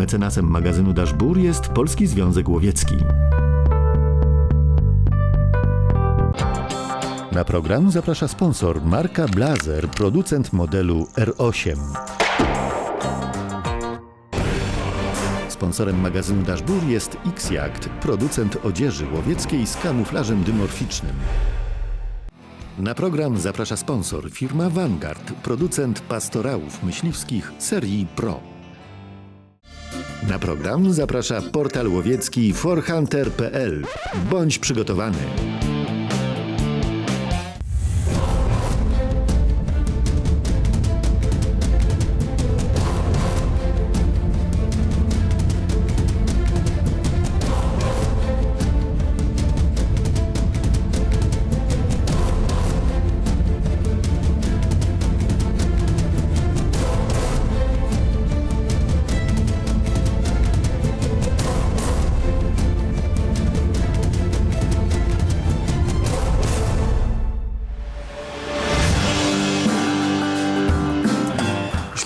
Mecenasem magazynu Daszbur jest Polski Związek Łowiecki. Na program zaprasza sponsor marka Blazer, producent modelu R8. Sponsorem magazynu Daszbur jest X-Yacht, producent odzieży łowieckiej z kamuflażem dymorficznym. Na program zaprasza sponsor firma Vanguard, producent pastorałów myśliwskich serii Pro. Na program zaprasza portal łowiecki forhunter.pl. Bądź przygotowany.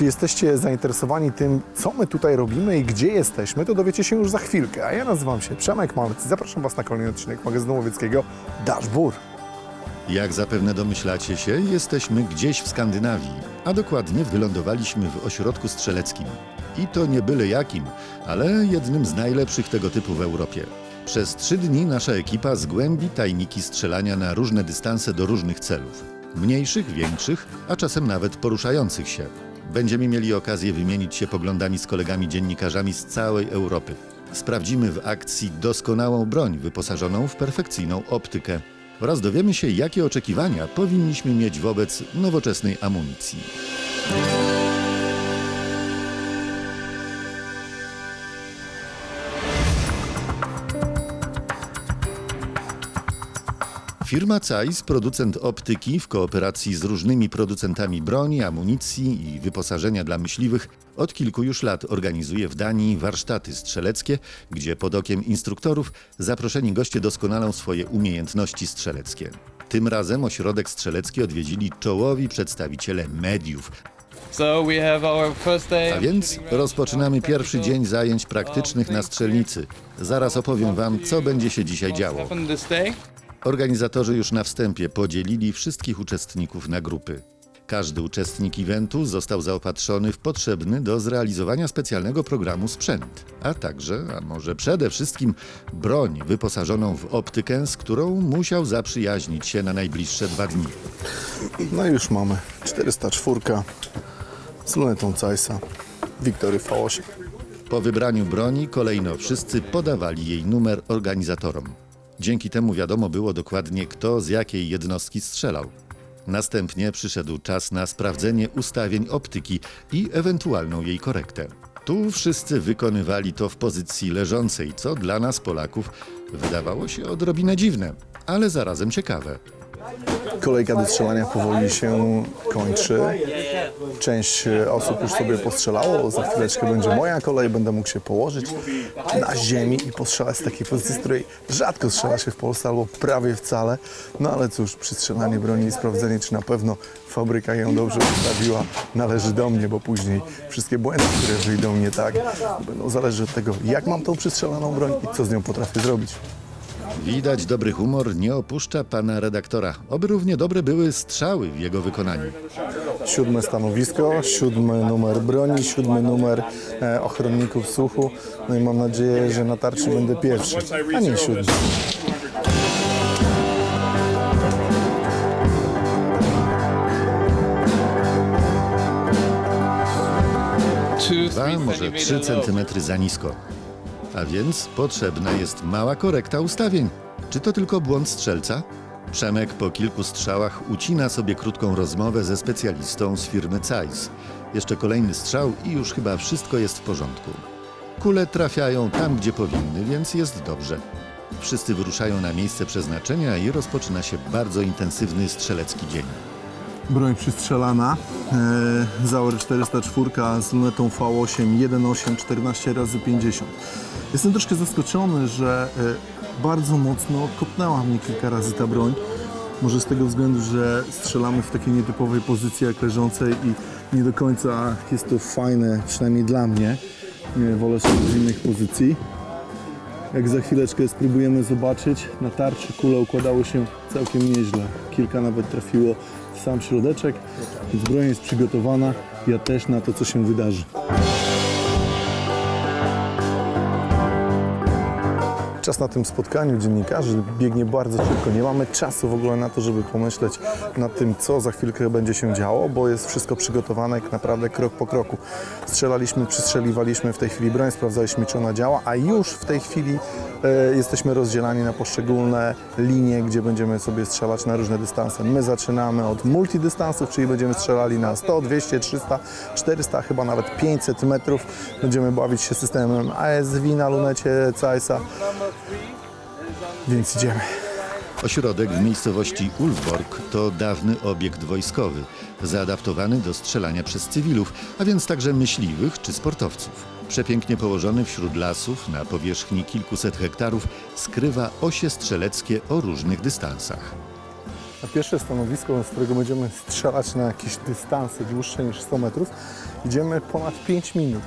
Jeśli jesteście zainteresowani tym, co my tutaj robimy i gdzie jesteśmy, to dowiecie się już za chwilkę. A ja nazywam się Przemek Malec i zapraszam Was na kolejny odcinek magazynu łowieckiego Dashbur. Jak zapewne domyślacie się, jesteśmy gdzieś w Skandynawii, a dokładnie wylądowaliśmy w ośrodku strzeleckim. I to nie byle jakim, ale jednym z najlepszych tego typu w Europie. Przez trzy dni nasza ekipa zgłębi tajniki strzelania na różne dystanse do różnych celów. Mniejszych, większych, a czasem nawet poruszających się. Będziemy mieli okazję wymienić się poglądami z kolegami dziennikarzami z całej Europy. Sprawdzimy w akcji doskonałą broń wyposażoną w perfekcyjną optykę oraz dowiemy się, jakie oczekiwania powinniśmy mieć wobec nowoczesnej amunicji. Firma Zeiss, producent optyki w kooperacji z różnymi producentami broni, amunicji i wyposażenia dla myśliwych, od kilku już lat organizuje w Danii warsztaty strzeleckie, gdzie pod okiem instruktorów zaproszeni goście doskonalą swoje umiejętności strzeleckie. Tym razem ośrodek strzelecki odwiedzili czołowi przedstawiciele mediów, a więc rozpoczynamy pierwszy dzień zajęć praktycznych na strzelnicy. Zaraz opowiem Wam, co będzie się dzisiaj działo. Organizatorzy już na wstępie podzielili wszystkich uczestników na grupy. Każdy uczestnik eventu został zaopatrzony w potrzebny do zrealizowania specjalnego programu sprzęt, a także, a może przede wszystkim, broń wyposażoną w optykę, z którą musiał zaprzyjaźnić się na najbliższe dwa dni. No i już mamy 404 z lunetą Zeissa Wiktory V8. Po wybraniu broni kolejno wszyscy podawali jej numer organizatorom. Dzięki temu wiadomo było dokładnie, kto z jakiej jednostki strzelał. Następnie przyszedł czas na sprawdzenie ustawień optyki i ewentualną jej korektę. Tu wszyscy wykonywali to w pozycji leżącej, co dla nas, Polaków, wydawało się odrobinę dziwne, ale zarazem ciekawe. Kolejka do strzelania powoli się kończy. Część e, osób już sobie postrzelało. Za chwileczkę będzie moja kolej. Będę mógł się położyć na ziemi i postrzelać z takiej pozycji, z której rzadko strzela się w Polsce albo prawie wcale. No ale cóż, przy strzelaniu broni i sprawdzenie, czy na pewno fabryka ją dobrze ustawiła, należy do mnie, bo później wszystkie błędy, które wyjdą nie tak, będą zależeć od tego, jak mam tą przystrzelaną broń i co z nią potrafię zrobić. Widać dobry humor nie opuszcza pana redaktora. Oby równie dobre były strzały w jego wykonaniu. Siódme stanowisko, siódmy numer broni, siódmy numer e, ochronników słuchu. No i mam nadzieję, że na tarczy będę pierwszy, a nie siódmy. Dwa, może centimeter 3 low. centymetry za nisko. A więc potrzebna jest mała korekta ustawień. Czy to tylko błąd strzelca? Przemek po kilku strzałach ucina sobie krótką rozmowę ze specjalistą z firmy Zeiss. Jeszcze kolejny strzał i już chyba wszystko jest w porządku. Kule trafiają tam, gdzie powinny, więc jest dobrze. Wszyscy wyruszają na miejsce przeznaczenia i rozpoczyna się bardzo intensywny strzelecki dzień. Broń przystrzelana, e, Zauer 404 z lunetą V8 1.8 14 razy 50 Jestem troszkę zaskoczony, że e, bardzo mocno kopnęła mnie kilka razy ta broń. Może z tego względu, że strzelamy w takiej nietypowej pozycji jak leżącej i nie do końca jest to fajne, przynajmniej dla mnie. Nie, wolę szukać z innych pozycji. Jak za chwileczkę spróbujemy zobaczyć, na tarczy kule układały się całkiem nieźle. Kilka nawet trafiło w sam środeczek, więc broń jest przygotowana. Ja też na to, co się wydarzy. Czas na tym spotkaniu dziennikarzy biegnie bardzo szybko. Nie mamy czasu w ogóle na to, żeby pomyśleć nad tym, co za chwilkę będzie się działo, bo jest wszystko przygotowane jak naprawdę krok po kroku. Strzelaliśmy, przystrzeliwaliśmy w tej chwili broń, sprawdzaliśmy, czy ona działa, a już w tej chwili e, jesteśmy rozdzielani na poszczególne linie, gdzie będziemy sobie strzelać na różne dystanse. My zaczynamy od multidystansów, czyli będziemy strzelali na 100, 200, 300, 400, chyba nawet 500 metrów. Będziemy bawić się systemem ASV na lunecie Zeissa. Więc idziemy. Ośrodek w miejscowości Ulfborg to dawny obiekt wojskowy, zaadaptowany do strzelania przez cywilów, a więc także myśliwych czy sportowców. Przepięknie położony wśród lasów na powierzchni kilkuset hektarów skrywa osie strzeleckie o różnych dystansach. Na pierwsze stanowisko, z którego będziemy strzelać na jakieś dystanse dłuższe niż 100 metrów, idziemy ponad 5 minut.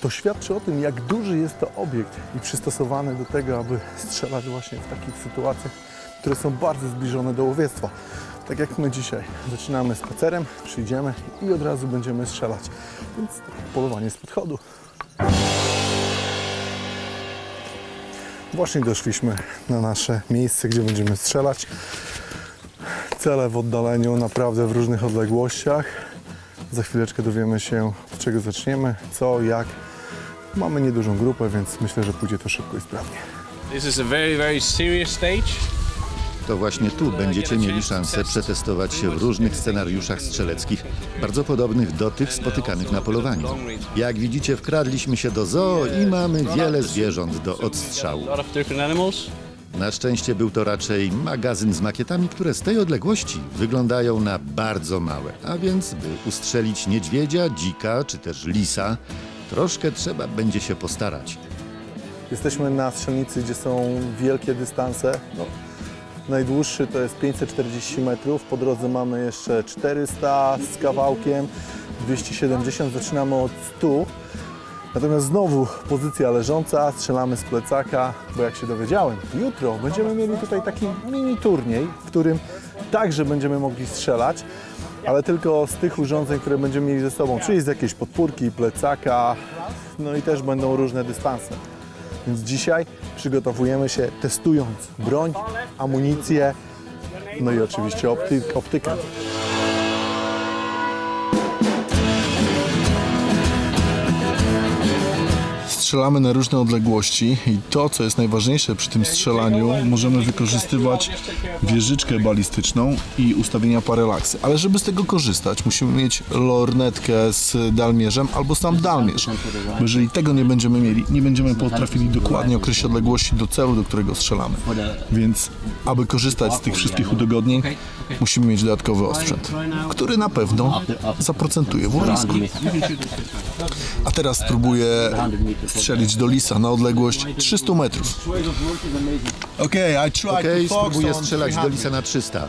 To świadczy o tym, jak duży jest to obiekt i przystosowany do tego, aby strzelać właśnie w takich sytuacjach, które są bardzo zbliżone do łowiectwa. Tak jak my dzisiaj. Zaczynamy spacerem, przyjdziemy i od razu będziemy strzelać. Więc takie polowanie z podchodu. Właśnie doszliśmy na nasze miejsce, gdzie będziemy strzelać. Cele w oddaleniu naprawdę w różnych odległościach. Za chwileczkę dowiemy się, od czego zaczniemy, co, jak. Mamy niedużą grupę, więc myślę, że pójdzie to szybko i sprawnie. This is a very, very serious stage. To właśnie tu będziecie mieli szansę przetestować się w różnych scenariuszach strzeleckich, bardzo podobnych do tych spotykanych na polowaniu. Jak widzicie, wkradliśmy się do zoo i mamy wiele zwierząt do odstrzału. Na szczęście był to raczej magazyn z makietami, które z tej odległości wyglądają na bardzo małe. A więc, by ustrzelić niedźwiedzia, dzika czy też lisa, troszkę trzeba będzie się postarać. Jesteśmy na strzelnicy, gdzie są wielkie dystanse. No, najdłuższy to jest 540 metrów. Po drodze mamy jeszcze 400 z kawałkiem, 270. Zaczynamy od 100. Natomiast znowu pozycja leżąca, strzelamy z plecaka, bo jak się dowiedziałem, jutro będziemy mieli tutaj taki mini turniej, w którym także będziemy mogli strzelać, ale tylko z tych urządzeń, które będziemy mieli ze sobą, czyli z jakiejś podpórki, plecaka, no i też będą różne dystanse. Więc dzisiaj przygotowujemy się testując broń, amunicję, no i oczywiście opty, optykę. Strzelamy na różne odległości i to, co jest najważniejsze przy tym strzelaniu, możemy wykorzystywać wieżyczkę balistyczną i ustawienia paralaksy. Ale żeby z tego korzystać, musimy mieć lornetkę z dalmierzem albo sam dalmierz. Bo jeżeli tego nie będziemy mieli, nie będziemy potrafili dokładnie określić odległości do celu, do którego strzelamy. Więc, aby korzystać z tych wszystkich udogodnień, musimy mieć dodatkowy osprzęt, który na pewno zaprocentuje w łowisku. A teraz spróbuję strzelić do lisa na odległość 300 metrów. Okej, spróbuję strzelać do lisa na 300.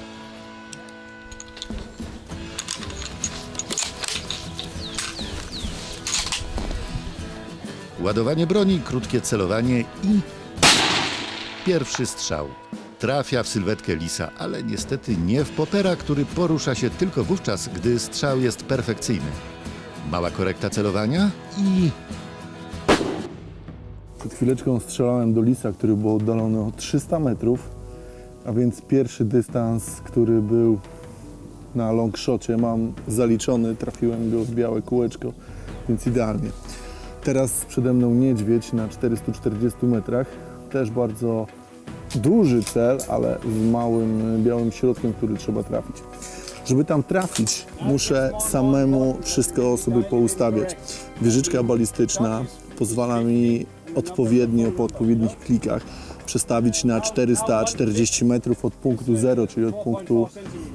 Ładowanie broni, krótkie celowanie i pierwszy strzał. Trafia w sylwetkę lisa, ale niestety nie w popera, który porusza się tylko wówczas, gdy strzał jest perfekcyjny. Mała korekta celowania i Przed chwileczką strzelałem do lisa, który był oddalony o 300 metrów, a więc pierwszy dystans, który był na long shocie mam zaliczony, trafiłem go w białe kółeczko, więc idealnie. Teraz przede mną niedźwiedź na 440 metrach, też bardzo duży cel, ale z małym białym środkiem, który trzeba trafić. Żeby tam trafić, muszę samemu wszystko sobie poustawiać. Wieżyczka balistyczna pozwala mi odpowiednio po odpowiednich klikach przestawić na 440 metrów od punktu 0, czyli od punktu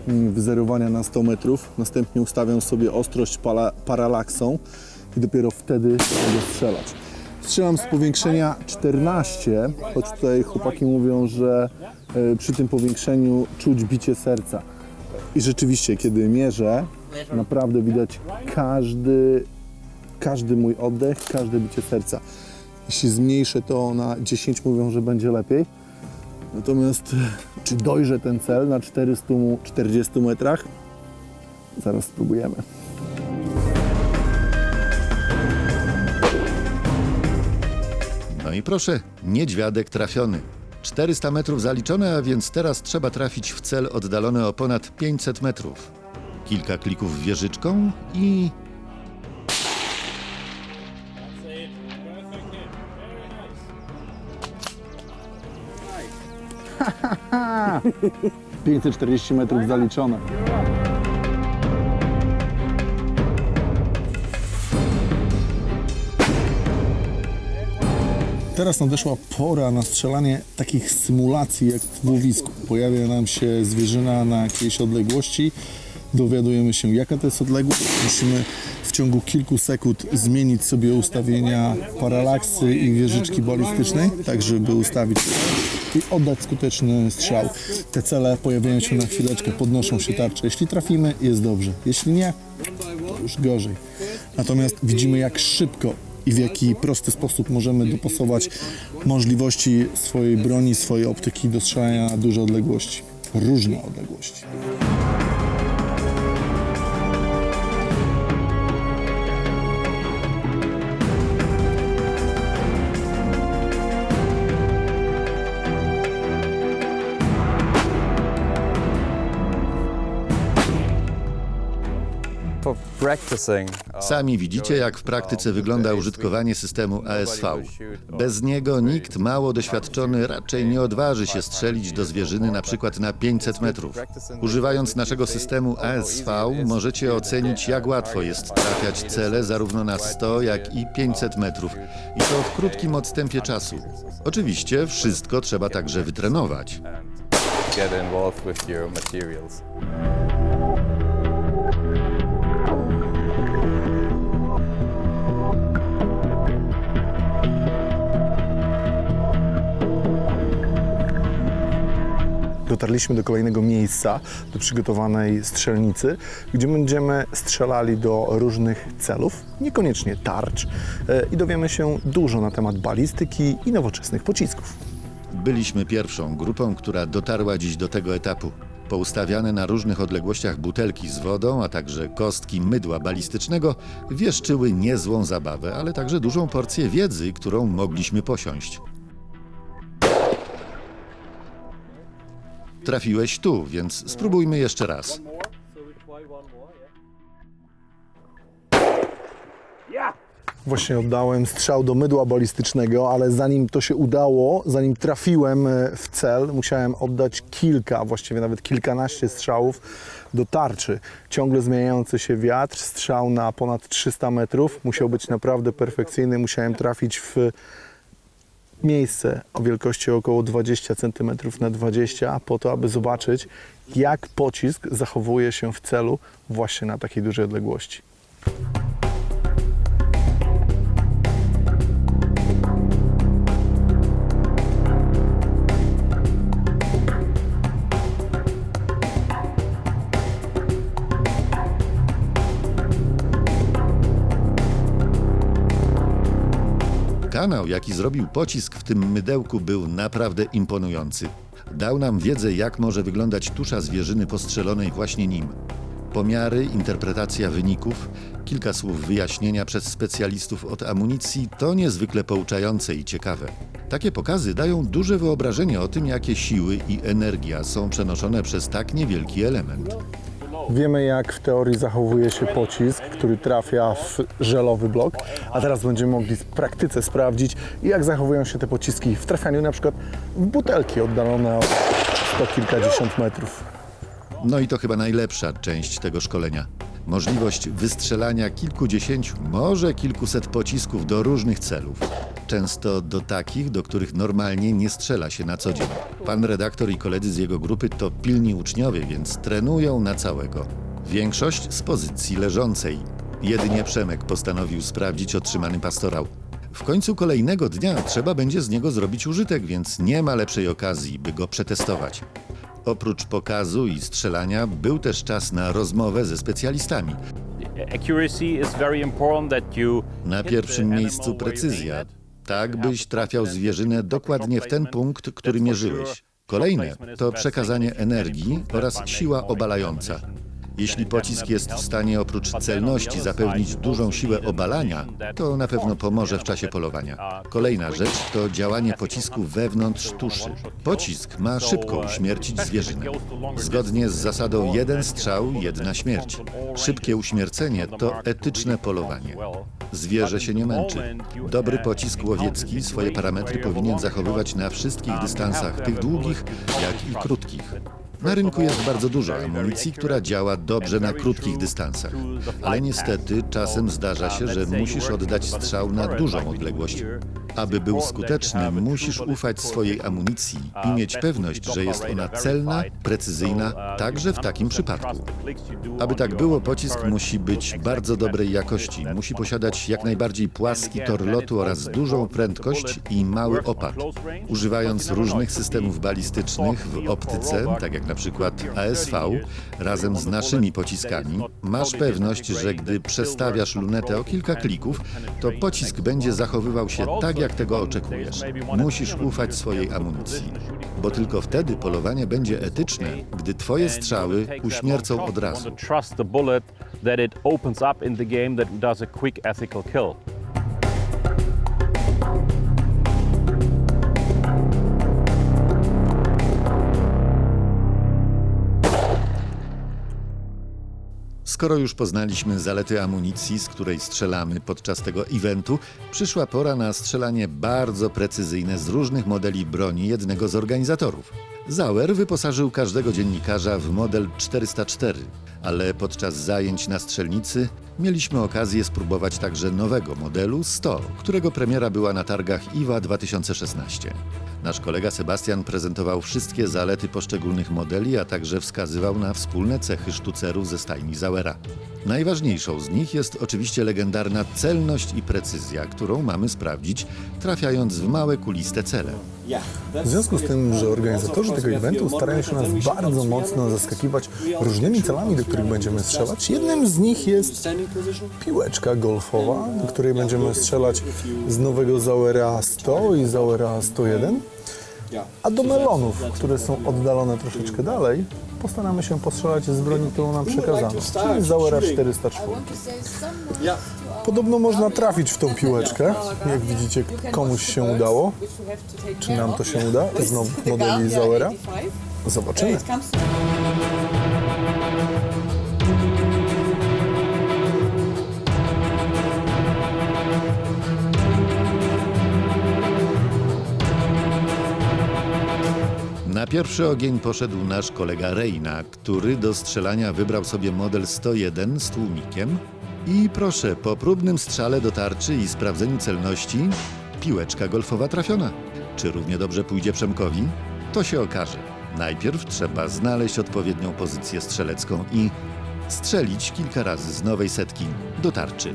mm, wyzerowania na 100 metrów. Następnie ustawiam sobie ostrość pala, paralaksą i dopiero wtedy mogę strzelać. Strzelam z powiększenia 14, choć tutaj chłopaki mówią, że e, przy tym powiększeniu czuć bicie serca. I rzeczywiście, kiedy mierzę, naprawdę widać każdy każdy mój oddech, każde bicie serca. Jeśli zmniejszę to na 10, mówią, że będzie lepiej. Natomiast e, czy dojrzę ten cel na 440 metrach? Zaraz spróbujemy. No i proszę, niedźwiadek trafiony. 400 metrów zaliczone, a więc teraz trzeba trafić w cel oddalony o ponad 500 metrów. Kilka klików wieżyczką i 540 metrów zaliczone. Teraz nadeszła pora na strzelanie takich symulacji jak w łowisku. Pojawia nam się zwierzyna na jakiejś odległości, dowiadujemy się jaka to jest odległość. Musimy w ciągu kilku sekund zmienić sobie ustawienia paralaksy i wieżyczki balistycznej, tak żeby ustawić i oddać skuteczny strzał. Te cele pojawiają się na chwileczkę, podnoszą się tarcze. Jeśli trafimy, jest dobrze. Jeśli nie, to już gorzej. Natomiast widzimy, jak szybko i w jaki prosty sposób możemy dopasować możliwości swojej broni, swojej optyki do strzelania na duże odległości. Różne odległości. Sami widzicie, jak w praktyce wygląda użytkowanie systemu ASV. Bez niego nikt mało doświadczony raczej nie odważy się strzelić do zwierzyny na przykład na 500 metrów. Używając naszego systemu ASV możecie ocenić, jak łatwo jest trafiać cele zarówno na 100, jak i 500 metrów. I to w krótkim odstępie czasu. Oczywiście wszystko trzeba także wytrenować. get involved with your materials. Dotarliśmy do kolejnego miejsca, do przygotowanej strzelnicy, gdzie będziemy strzelali do różnych celów, niekoniecznie tarcz, e, i dowiemy się dużo na temat balistyki i nowoczesnych pocisków. Byliśmy pierwszą grupą, która dotarła dziś do tego etapu. Poustawiane na różnych odległościach butelki z wodą, a także kostki mydła balistycznego wieszczyły niezłą zabawę, ale także dużą porcję wiedzy, którą mogliśmy posiąść. Trafiłeś tu, więc spróbujmy jeszcze raz. Właśnie oddałem strzał do mydła balistycznego, ale zanim to się udało, zanim trafiłem e, w cel, musiałem oddać kilka, właściwie nawet kilkanaście strzałów do tarczy. Ciągle zmieniający się wiatr, strzał na ponad 300 metrów, musiał być naprawdę perfekcyjny, musiałem trafić w miejsce o wielkości około 20 cm na 20, po to, aby zobaczyć, jak pocisk zachowuje się w celu właśnie na takiej dużej odległości. Kanał, jaki zrobił pocisk w tym mydełku, był naprawdę imponujący. Dał nam wiedzę, jak może wyglądać tusza zwierzyny postrzelonej właśnie nim. Pomiary, interpretacja wyników, kilka słów wyjaśnienia przez specjalistów od amunicji to niezwykle pouczające i ciekawe. Takie pokazy dają duże wyobrażenie o tym, jakie siły i energia są przenoszone przez tak niewielki element. Wiemy, jak w teorii zachowuje się pocisk, który trafia w żelowy blok, a teraz będziemy mogli w praktyce sprawdzić, jak zachowują się te pociski w trafianiu na przykład w butelki oddalone o sto kilkadziesiąt metrów. No i to chyba najlepsza część tego szkolenia. Możliwość wystrzelania kilkudziesięciu, może kilkuset pocisków do różnych celów. Często do takich, do których normalnie nie strzela się na co dzień. Pan redaktor i koledzy z jego grupy to pilni uczniowie, więc trenują na całego. Większość z pozycji leżącej. Jedynie Przemek postanowił sprawdzić otrzymany pastorał. W końcu kolejnego dnia trzeba będzie z niego zrobić użytek, więc nie ma lepszej okazji, by go przetestować. Oprócz pokazu i strzelania był też czas na rozmowę ze specjalistami. Na pierwszym miejscu precyzja. Tak byś trafiał zwierzynę dokładnie w ten punkt, który mierzyłeś. Kolejne to przekazanie energii oraz siła obalająca. Jeśli pocisk jest w stanie oprócz celności zapewnić dużą siłę obalania, to na pewno pomoże w czasie polowania. Kolejna rzecz to działanie pocisku wewnątrz tuszy. Pocisk ma szybko uśmiercić zwierzynę. Zgodnie z zasadą jeden strzał, jedna śmierć. Szybkie uśmiercenie to etyczne polowanie. Zwierzę się nie męczy. Dobry pocisk łowiecki swoje parametry powinien zachowywać na wszystkich dystansach, tych długich, jak i krótkich. Na rynku jest bardzo dużo amunicji, która działa dobrze na krótkich dystansach. Ale niestety czasem zdarza się, że musisz oddać strzał na dużą odległość. Aby był skuteczny, musisz ufać swojej amunicji i mieć pewność, że jest ona celna, precyzyjna, także w takim przypadku. Aby tak było, pocisk musi być bardzo dobrej jakości. Musi posiadać jak najbardziej płaski tor lotu oraz dużą prędkość i mały opad. Używając różnych systemów balistycznych w optyce, tak jak na przykład ASV, razem z naszymi pociskami, masz pewność, że gdy przestawiasz lunetę o kilka klików, to pocisk będzie zachowywał się tak, jak tego oczekujesz. Musisz ufać swojej amunicji, bo tylko wtedy polowanie będzie etyczne, gdy twoje strzały uśmiercą od razu. Skoro już poznaliśmy zalety amunicji, z której strzelamy podczas tego eventu, przyszła pora na strzelanie bardzo precyzyjne z różnych modeli broni jednego z organizatorów. Zauer wyposażył każdego dziennikarza w model 404, ale podczas zajęć na strzelnicy mieliśmy okazję spróbować także nowego modelu 100, którego premiera była na targach IWA 2016. Nasz kolega Sebastian prezentował wszystkie zalety poszczególnych modeli, a także wskazywał na wspólne cechy sztucerów ze stajni Zauera. Najważniejszą z nich jest oczywiście legendarna celność i precyzja, którą mamy sprawdzić, trafiając w małe kuliste cele. W związku z tym, że organizatorzy tego eventu starają się nas bardzo mocno zaskakiwać różnymi celami, do których będziemy strzelać, jednym z nich jest piłeczka golfowa, do której będziemy strzelać z nowego Zauera 100 i Zauera 101. A do melonów, które są oddalone troszeczkę dalej, postaramy się postrzelać z broni, którą nam przekazano, czyli Zauera 404. Podobno można trafić w tą piłeczkę. Jak widzicie, komuś się udało. Czy nam to się uda z nowych modeli Zauera? Zobaczymy. Pierwszy ogień poszedł nasz kolega Reina, który do strzelania wybrał sobie model 101 z tłumikiem. I proszę, po próbnym strzale do tarczy i sprawdzeniu celności, piłeczka golfowa trafiona. Czy równie dobrze pójdzie Przemkowi? To się okaże. Najpierw trzeba znaleźć odpowiednią pozycję strzelecką i strzelić kilka razy z nowej setki do tarczy.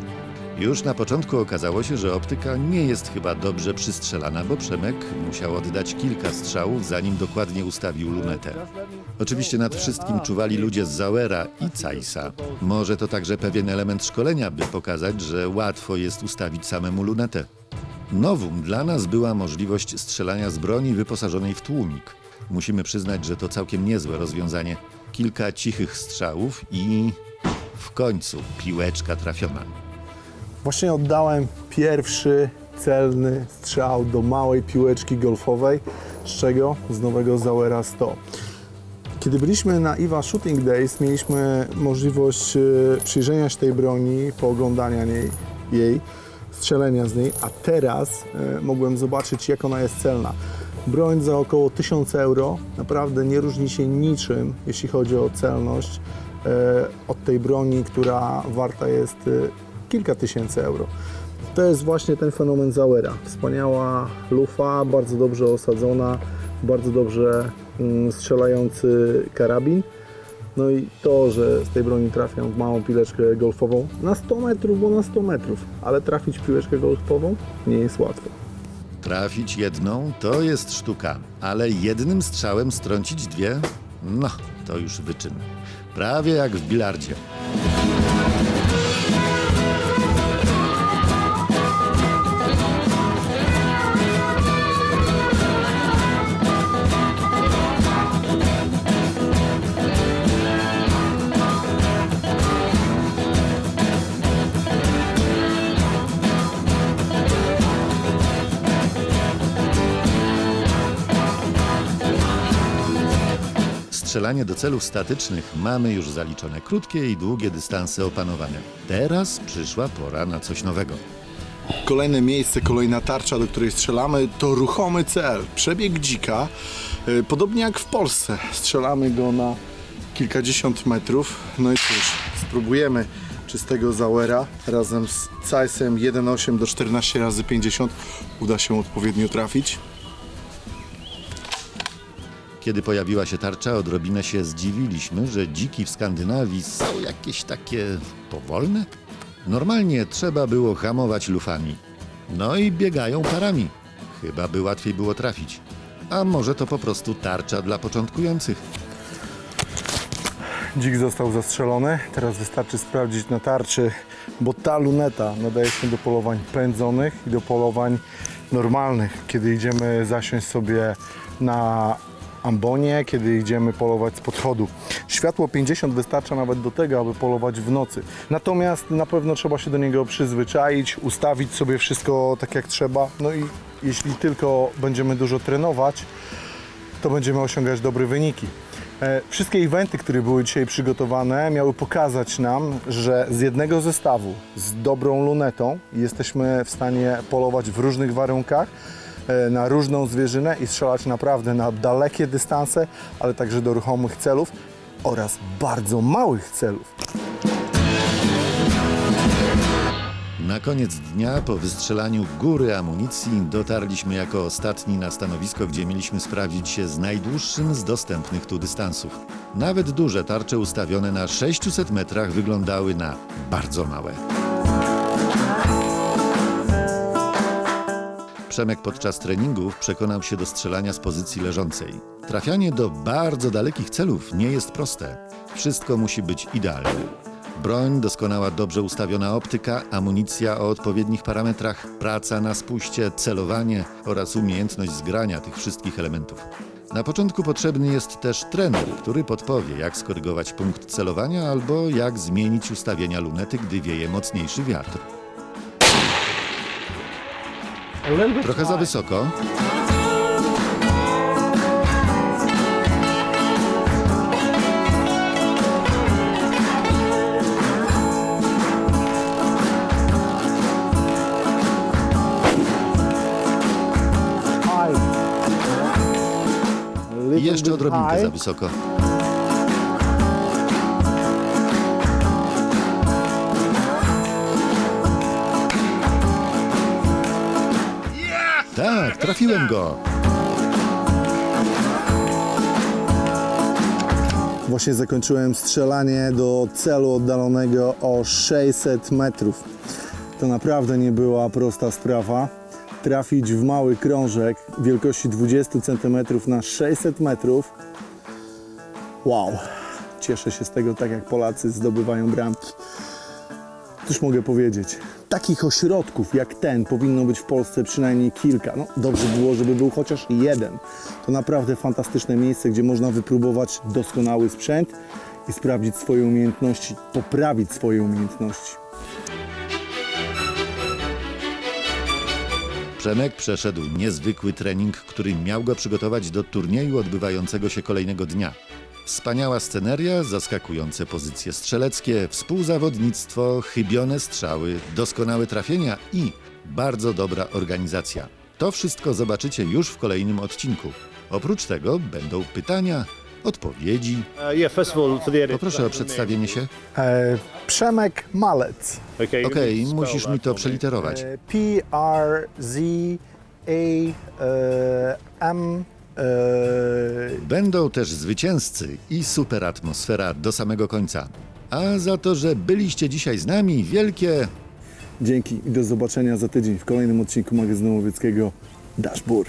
Już na początku okazało się, że optyka nie jest chyba dobrze przystrzelana, bo Przemek musiał oddać kilka strzałów, zanim dokładnie ustawił lunetę. Oczywiście nad wszystkim czuwali ludzie z Zauera i Caisa. Może to także pewien element szkolenia, by pokazać, że łatwo jest ustawić samemu lunetę. Nowum dla nas była możliwość strzelania z broni wyposażonej w tłumik. Musimy przyznać, że to całkiem niezłe rozwiązanie. Kilka cichych strzałów i w końcu piłeczka trafiona. Właśnie oddałem pierwszy celny strzał do małej piłeczki golfowej. Z czego? Z nowego Zauera 100. Kiedy byliśmy na IWA Shooting Days, mieliśmy możliwość e, przyjrzenia się tej broni, pooglądania niej, jej, strzelenia z niej, a teraz e, mogłem zobaczyć, jak ona jest celna. Broń za około 1000 euro naprawdę nie różni się niczym, jeśli chodzi o celność, e, od tej broni, która warta jest kilka tysięcy euro. To jest właśnie ten fenomen Zauera. Wspaniała lufa, bardzo dobrze osadzona, bardzo dobrze mm, strzelający karabin. No i to, że z tej broni trafiam w małą pileczkę golfową na 100 metrów, bo na 100 metrów, ale trafić w piłeczkę golfową nie jest łatwo. Trafić jedną to jest sztuka, ale jednym strzałem strącić dwie? No, to już wyczyn. Prawie jak w bilardzie. Strzelanie do celów statycznych mamy już zaliczone krótkie i długie dystanse opanowane. Teraz przyszła pora na coś nowego. Kolejne miejsce, kolejna tarcza, do której strzelamy, to ruchomy cel. Przebieg dzika, e, podobnie jak w Polsce. Strzelamy go na kilkadziesiąt metrów. No i cóż, spróbujemy czystego Zauera razem z Zeissem 1.8 do 14 razy 50 uda się odpowiednio trafić. Kiedy pojawiła się tarcza, odrobinę się zdziwiliśmy, że dziki w Skandynawii są jakieś takie powolne. Normalnie trzeba było hamować lufami. No i biegają parami. Chyba by łatwiej było trafić. A może to po prostu tarcza dla początkujących. Dzik został zastrzelony. Teraz wystarczy sprawdzić na tarczy, bo ta luneta nadaje się do polowań pędzonych i do polowań normalnych. Kiedy idziemy zasiąść sobie na ambonie, kiedy idziemy polować z podchodu. Światło 50 wystarcza nawet do tego, aby polować w nocy. Natomiast na pewno trzeba się do niego przyzwyczaić, ustawić sobie wszystko tak jak trzeba. No i jeśli tylko będziemy dużo trenować, to będziemy osiągać dobre wyniki. E, Wszystkie eventy, które były dzisiaj przygotowane, miały pokazać nam, że z jednego zestawu z dobrą lunetą jesteśmy w stanie polować w różnych warunkach na różną zwierzynę i strzelać naprawdę na dalekie dystanse, ale także do ruchomych celów oraz bardzo małych celów. Na koniec dnia, po wystrzelaniu góry amunicji, dotarliśmy jako ostatni na stanowisko, gdzie mieliśmy sprawdzić się z najdłuższym z dostępnych tu dystansów. Nawet duże tarcze ustawione na 600 metrach wyglądały na bardzo małe. Przemek podczas treningów przekonał się do strzelania z pozycji leżącej. Trafianie do bardzo dalekich celów nie jest proste. Wszystko musi być idealne. Broń, doskonała, dobrze ustawiona optyka, amunicja o odpowiednich parametrach, praca na spuście, celowanie oraz umiejętność zgrania tych wszystkich elementów. Na początku potrzebny jest też trener, który podpowie, jak skorygować punkt celowania albo jak zmienić ustawienia lunety, gdy wieje mocniejszy wiatr. Trochę za wysoko. I jeszcze odrobinkę za wysoko. Trafiłem go. Właśnie zakończyłem strzelanie do celu oddalonego o 600 metrów. To naprawdę nie była prosta sprawa. Trafić w mały krążek wielkości 20 cm na 600 metrów. Wow, cieszę się z tego tak jak Polacy zdobywają bramki. Cóż mogę powiedzieć? Takich ośrodków jak ten powinno być w Polsce przynajmniej kilka. No, dobrze było, żeby był chociaż jeden. To naprawdę fantastyczne miejsce, gdzie można wypróbować doskonały sprzęt i sprawdzić swoje umiejętności, poprawić swoje umiejętności. Przemek przeszedł niezwykły trening, który miał go przygotować do turnieju odbywającego się kolejnego dnia. Wspaniała sceneria, zaskakujące pozycje strzeleckie, współzawodnictwo, chybione strzały, doskonałe trafienia i bardzo dobra organizacja. To wszystko zobaczycie już w kolejnym odcinku. Oprócz tego będą pytania, odpowiedzi. Uh. Poproszę o przedstawienie się. E, Przemek Malec. Okej, musisz mi to przeliterować. E, P R Z A e, M Będą też zwycięzcy i super atmosfera do samego końca. A za to, że byliście dzisiaj z nami, wielkie Dzięki i do zobaczenia za tydzień w kolejnym odcinku magazynu łowieckiego Dashbur.